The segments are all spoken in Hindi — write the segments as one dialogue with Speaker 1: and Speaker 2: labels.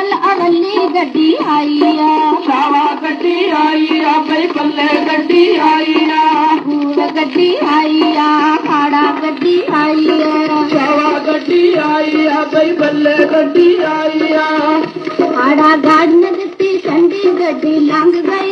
Speaker 1: अवल अवली गड्डी आई आ।
Speaker 2: गड्डी आई आ भाई गड्डी आई आ।
Speaker 1: भूल गड्डी आई आ गड्डी आई आ।
Speaker 2: गड्डी आई आ भाई गड्डी आई आ।
Speaker 1: गड्डी ठंडी गई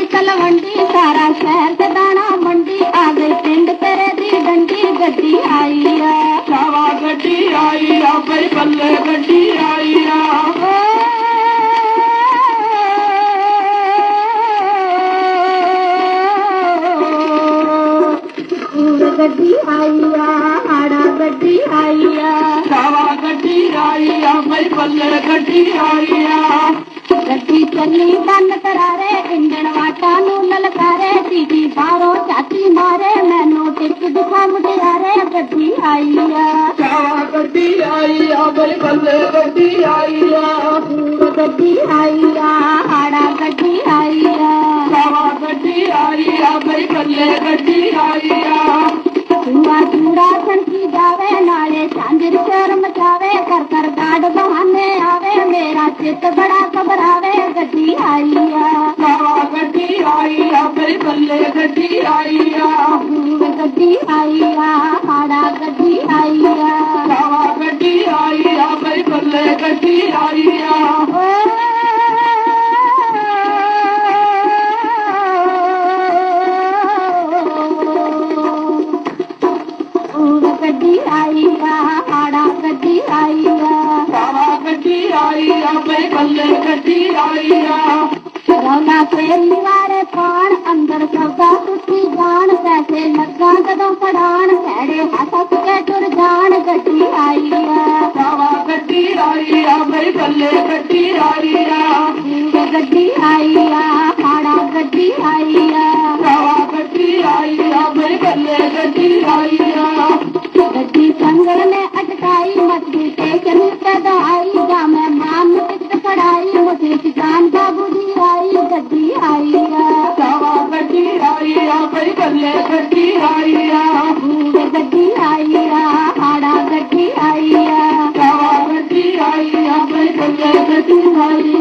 Speaker 1: கட்டி ஐயா ஆடா கட்டி ஐயா.
Speaker 2: சாவா கட்டி ஐயா மை பல்லட கட்டி ஐயா.
Speaker 1: கட்டி தண்ணி தன்ன தராரே இந்தன வாட்டா நூலல காரே தீடி பாரோ சாத்தி மாரே மேனோ டெக்கு துக்கா முட்டியாரே கட்டி ஐயா.
Speaker 2: சாவா கட்டி ஐயா மை பல்லட கட்டி ஐயா.
Speaker 1: கட்டி ஐயா ஆடா கட்டி ஐயா.
Speaker 2: சாவா கட்டி ஐயா மை பல்லட கட்டி ஐயா.
Speaker 1: सिर पैर मचावे कर कर डाड बहाने आवे मेरा चित बड़ा घबरावे गड्डी आई
Speaker 2: गड्डी आई मेरी बल्ले गड्डी आई हाँ,
Speaker 1: गड्डी आई आड़ा गड्डी पेड़ दीवारे पान अंदर चौका कुत्ती जान पैसे लगा कदम पड़ान सैड़े हाथा कुके टुर जान गड्डी आई बाबा
Speaker 2: गड्डी आई आ मेरी बल्ले गड्डी आई
Speaker 1: गड्डी आई कटी आईया
Speaker 2: कावा कटी आइया पई कल्ले कटी आइया
Speaker 1: भूल कटी आइया आड़ा कटी आइया
Speaker 2: कावा कटी आइया पई कल्ले कटी आइया